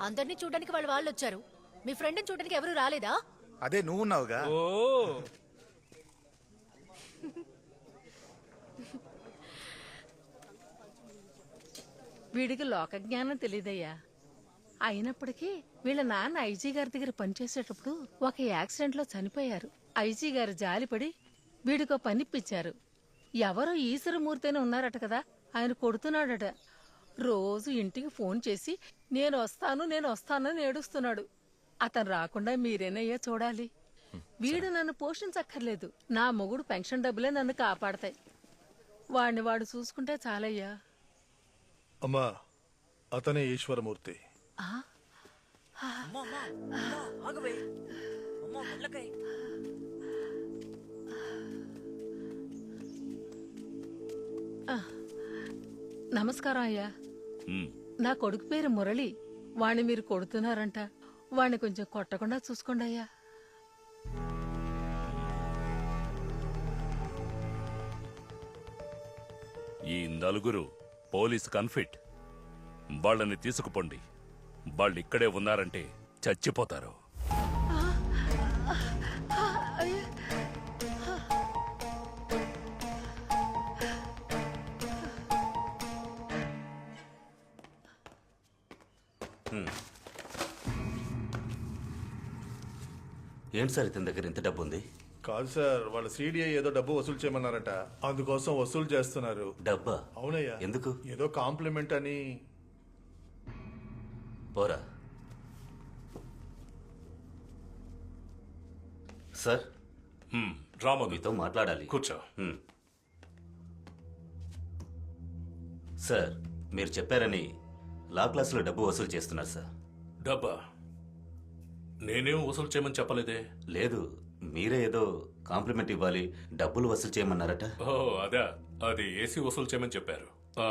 అందరినీ చూడడానికి వాళ్ళ వాళ్ళు వచ్చారు మీ ఫ్రెండ్ని చూడడానికి ఎవరు రాలేదా? అదే నువ్వు ఉన్నావుగా ఓ. వీడికి లోక జ్ఞానం తెలియదయ్యా అయినప్పటికీ వీళ్ళ నాన్న ఐజీ గారి దగ్గర పనిచేసేటప్పుడు ఒక యాక్సిడెంట్లో చనిపోయారు. ఐజీ గారు జాలిపడి వీడికో పనిప్పించారు ఎవరో ఈశ్వరమూర్తేనే ఉన్నారట కదా ఆయన కొడుతున్నాడట. రోజు ఇంటికి ఫోన్ చేసి నేను వస్తాను నేను వస్తానని ఏడుస్తున్నాడు. అతను రాకుండా మీరేనయ్యా చూడాలి. వీడు నన్ను పోషించక్కర్లేదు. నా మొగుడు పెన్షన్ డబ్బులే నన్ను కాపాడతాయి. వాడిని వాడు చూసుకుంటే చాలయ్యా. అమ్మా అతనే ఈశ్వరమూర్తి. మెల్లకై నమస్కారం అయ్యా. నా కొడుకు పేరు మురళి. వాణ్ణి మీరు కొడుతున్నారంట. వాణ్ణి కొంచెం కొట్టకుండా చూసుకోండి అయ్యా. ఈ నలుగురు పోలీస్ కన్ఫిట్. వాళ్ళని తీసుకుపోండి. వాళ్ళు ఇక్కడే ఉన్నారంటే చచ్చిపోతారు. ఏంటి సార్ ఇతని దగ్గర ఇంత డబ్బు ఉంది? కాదు సార్ వాళ్ళ సిడిఐ ఏదో డబ్బు వసూలు చేయమన్నారట. అందుకోసం వసూలు చేస్తున్నారు. డబ్బా? అవునయ్యా. ఎందుకు? ఏదో కాంప్లిమెంట్ అని. పోరా. సార్ రామోదు మీతో మాట్లాడాలి. కూర్చో. హ్మ్. సార్ మీరు చెప్పారని లా క్లాసులో డబ్బు వసూలు చేస్తున్నారు సార్. డబ్బా? నేనేం వసూలు చేయమని చెప్పలేదే? లేదు మీరే ఏదో కాంప్లిమెంట్ ఇవ్వాలి డబ్బులు వసూలు చేయమన్నారట. ఓ అదా. అది ఏసీ వసూలు చేయమని చెప్పారు. ఆ,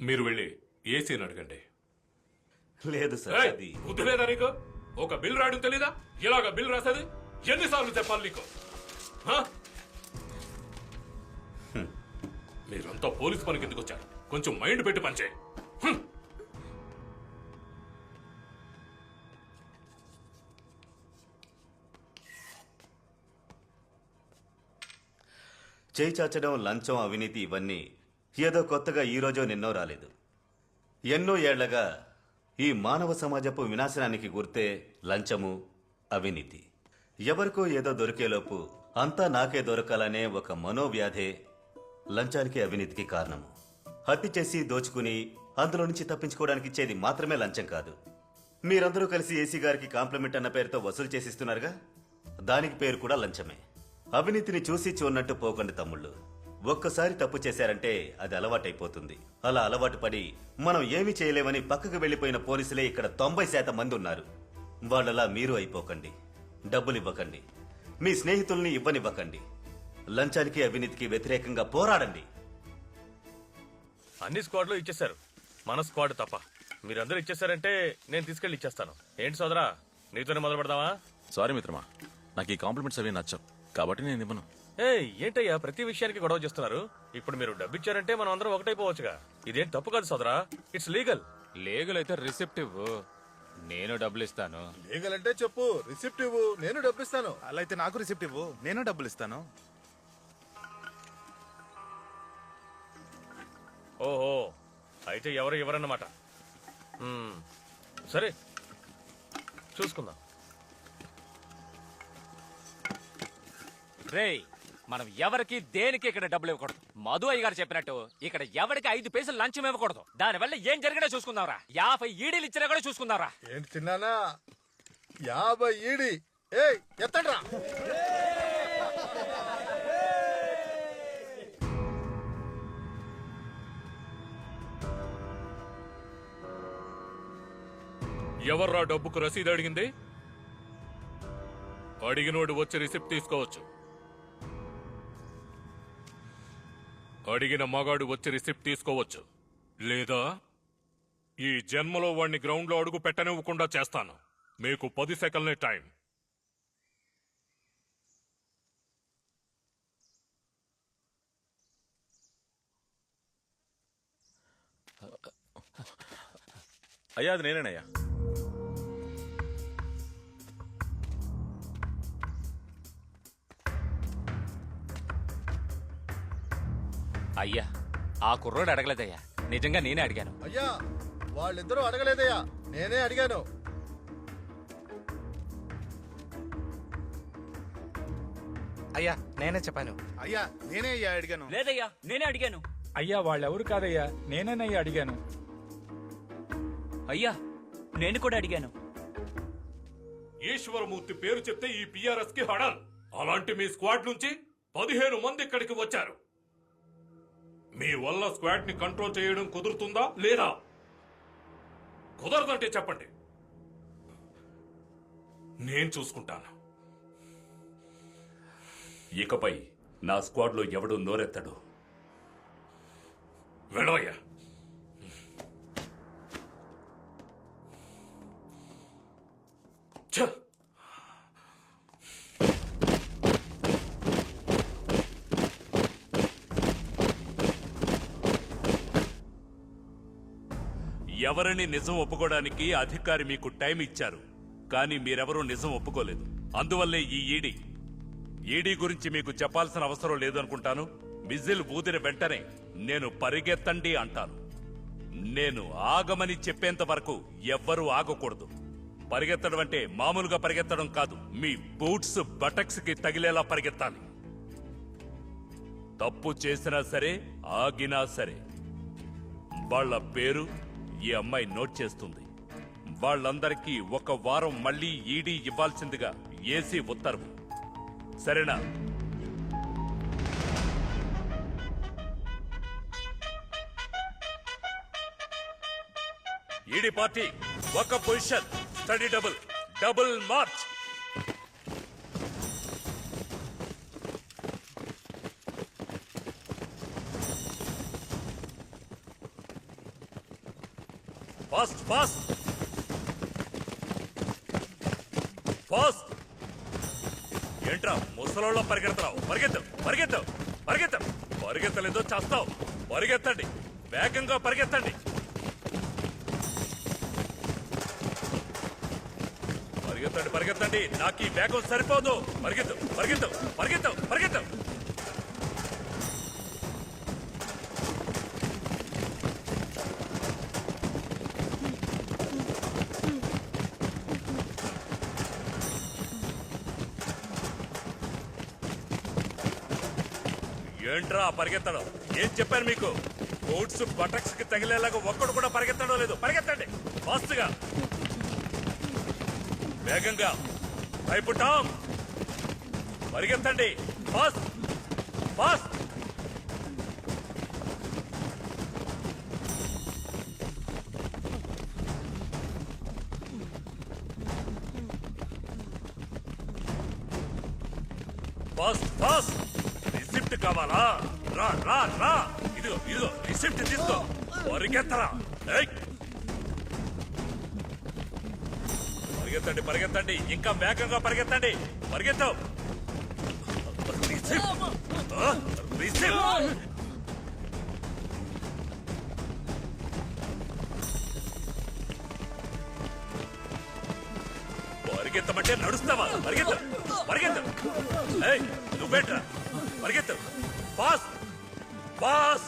మీరు వెళ్ళి ఏసీని అడగండి. లేదు సార్ ఏయ్, అది బుద్ధి లేదా నీకు? ఒక బిల్ రాయడం తెలీదా? ఇలాగ బిల్ రాసేది? ఎన్నిసార్లు చెప్పాలి నీకు? మీరంతా పోలీస్ పనికి ఎందుకు వచ్చారు? కొంచెం మైండ్ పెట్టి పనిచే చేయి చాచడం లంచం అవినీతి ఇవన్నీ ఏదో కొత్తగా ఈ నిన్నో రాలేదు. ఎన్నో ఏళ్ళగా ఈ మానవ సమాజపు వినాశనానికి గుర్తే లంచము అవినీతి. ఎవరికో ఏదో దొరికేలోపు అంతా నాకే దొరకాలనే ఒక మనోవ్యాధే లంచానికి అవినీతికి కారణము. హత్య చేసి దోచుకుని అందులో నుంచి తప్పించుకోవడానికి ఇచ్చేది మాత్రమే లంచం కాదు. మీరందరూ కలిసి ఏసీ గారికి కాంప్లిమెంట్ అన్న పేరుతో వసూలు చేసిస్తున్నారుగా? దానికి పేరు కూడా లంచమే. అవినీతిని చూసి చూడనట్టు పోకండి తమ్ముళ్ళు. ఒక్కసారి తప్పు చేశారంటే అది అలవాటైపోతుంది. అలా అలవాటు పడి మనం ఏమీ చేయలేమని పక్కకు వెళ్ళిపోయిన పోలీసులే ఇక్కడ తొంభై శాతం మంది ఉన్నారు. వాళ్ళలా మీరు అయిపోకండి. డబ్బులు ఇవ్వకండి. మీ స్నేహితుల్ని ఇవ్వనివ్వకండి. లంచానికి అవినీతికి వ్యతిరేకంగా పోరాడండి. అన్ని స్క్వాడ్లు ఇచ్చేశారు. మన స్క్వాడ్ తప్ప. మీరందరూ ఇచ్చేసారంటే నేను తీసుకెళ్ళి ఇచ్చేస్తాను. ఏంటి సోదరా నీతోనే మొదలు పెడదామా సారీ మిత్రమా నాకు ఈ కాంప్లిమెంట్స్ అవి నచ్చవు. కాబట్టి నేను ఇవ్వను. ఏ ఏంటయ్యా? ప్రతి విషయానికి గొడవ చేస్తున్నారు. ఇప్పుడు మీరు డబ్బు ఇచ్చారంటే మనం అందరం ఒకటైపోవచ్చుగా ఇదేం తప్పు కాదు సోదరా. ఇట్స్ లీగల్ లీగల్ అయితే రిసిప్ట్ ఇవ్వు నేను డబ్బులు ఇస్తాను లీగల్ అంటే చెప్పు. రిసిప్ట్ ఇవ్వు నేను డబ్బు ఇస్తాను అలా అయితే నాకు రిసిప్ట్ ఇవ్వు నేను డబ్బులు ఇస్తాను ఓహో. అయితే ఎవరు ఎవరన్నమాట మ్మ్. సరే. చూసుకుందాం. రేయ్ మనం ఎవరికి దేనికి ఇక్కడ డబ్బులు ఇవ్వకూడదు? మధు అయ్య గారు చెప్పినట్టు ఇక్కడ ఎవరికి ఐదు పైసలు లంచం ఇవ్వకూడదు. దానివల్ల ఏం జరిగినా చూసుకుందాంరా. యాభై ఈడీలు ఇచ్చినా కూడా చూసుకుందాంరా. ఏంటి తిన్నానా? యాభై ఈడి. ఏయ్ ఎత్తండ్రా. ఎవర్రా డబ్బుకు రసీదు అడిగింది? అడిగినోడు వచ్చి రిసిప్ట్ తీసుకోవచ్చు. అడిగిన మగాడు వచ్చి రిసిప్ట్ తీసుకోవచ్చు. లేదా? ఈ జన్మలో వాణ్ణి గ్రౌండ్లో అడుగు పెట్టనివ్వకుండా చేస్తాను. మీకు పది సెకండ్లే టైం. అయ్యా అది నేనేనయ్యా. అయ్యా ఆ కుర్రోడు అడగలేదయ్యా. నిజంగా నేనే అడిగాను. అయ్యా వాళ్ళిద్దరూ అడగలేదయ్యా. నేనే అడిగాను. అయ్యా నేనే చెప్పాను. అయ్యా నేనే అయ్యా అడిగాను. లేదయ్యా నేనే అడిగాను. అయ్యా వాళ్ళెవరు కాదయ్యా? నేనేనయ్యా అడిగాను. అయ్యా నేను కూడా అడిగాను. ఈశ్వరమూర్తి పేరు చెప్తే ఈ పిఆర్ఎస్కి హడల్. అలాంటి మీ స్క్వాడ్ నుంచి పదిహేను మంది ఇక్కడికి వచ్చారు. మీ వల్ల స్క్వాడ్ని కంట్రోల్ చేయడం కుదురుతుందా లేదా? కుదరదంటే చెప్పండి. నేను చూసుకుంటాను. ఇకపై నా స్క్వాడ్లో ఎవడు నోరెత్తడు? వెళ్ళవయ్యా. ఎవరిని నిజం ఒప్పుకోవడానికి అధికారి మీకు టైం ఇచ్చారు కానీ మీరెవరూ నిజం ఒప్పుకోలేదు. అందువల్లే ఈ ఈడీ. ఈడీ గురించి మీకు చెప్పాల్సిన అవసరం లేదనుకుంటాను. మిజిల్ ఊదిన వెంటనే నేను పరిగెత్తండి అంటాను. నేను ఆగమని చెప్పేంత వరకు ఎవ్వరూ ఆగకూడదు. పరిగెత్తడం అంటే మామూలుగా పరిగెత్తడం కాదు. మీ బూట్స్ బటక్స్కి తగిలేలా పరిగెత్తాలి. తప్పు చేసినా సరే ఆగినా సరే. వాళ్ళ పేరు ఈ అమ్మాయి నోట్ చేస్తుంది. వాళ్ళందరికీ ఒక వారం మళ్ళీ ఈడీ ఇవ్వాల్సిందిగా ఏసీ ఉత్తర్వు. సరేనా? ఈడీ పార్టీ ఒక position steady double double march. Fast fast. Fast. ఏంట్రా ముసలోళ్ళ పరిగెడతావు పరిగెత్తు పరిగెత్తు పరిగెత్తు. పరిగెత్తలేదో చేస్తావు. పరిగెత్తండి. వేగంగా పరిగెత్తండి. పరిగెత్తండి పరిగెత్తండి. నాకు ఈ వేగం సరిపోదు. పరిగెత్తు పరిగెత్తు పరిగెత్తు పరిగెత్తు. ఏంట్రా పరిగెత్తడం? ఏం చెప్పాను మీకు? బోట్స్ బటక్స్కి తగిలేలాగా ఒక్కడు కూడా పరిగెత్తడం లేదు. పరిగెత్తండి. ఫాస్ట్గా. వేగంగా. వేగంగా టామ్. పరిగెత్తండి. ఫాస్ట్. ఫాస్ట్. Fast fast. కావాలా? రా రా రా. ఇదిగో ఇదిగో రిసిప్ట్ తీసుకో. పరిగెత్తరా. పరిగెత్తండి పరిగెత్తండి. ఇంకా వేగంగా పరిగెత్తండి. పరిగెత్తు. పరిగెత్తమంటే నడుస్తావా? పరిగెత్తు పరిగెత్తు. నువ్వేట్రా? పరిగెత్తు. Boss boss.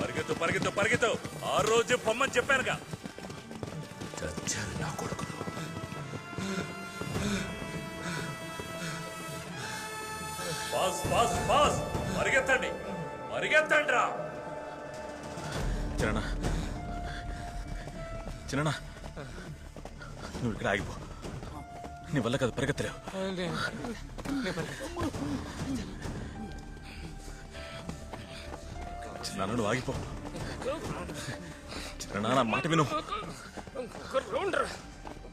పరిగెత్తు పరిగెత్తు పరిగెత్తు. ఆ రోజు పొమ్మని చెప్పానుగా. చచ్చారు నా కొడుకులు. Pass boss boss. పరిగెత్తండి. పరిగెత్తండి రా చిన్న చిన్న నువ్వు ఇక్కడ ఆగిపో. నీ వల్ల కాదు పరిగెత్తలేవు. చిన్న నువ్వు ఆగిపో. చిన్న నా మాట విను.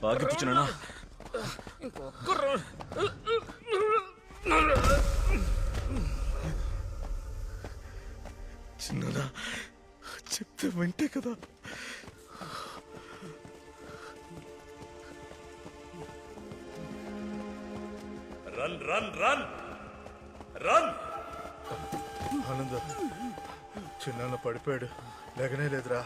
ఆగిపో చిన్న చిన్నదా వింటే కదా. Run run run. రన్. ఆనంద చిన్న పడిపోయాడు. లేకనే లేదురా.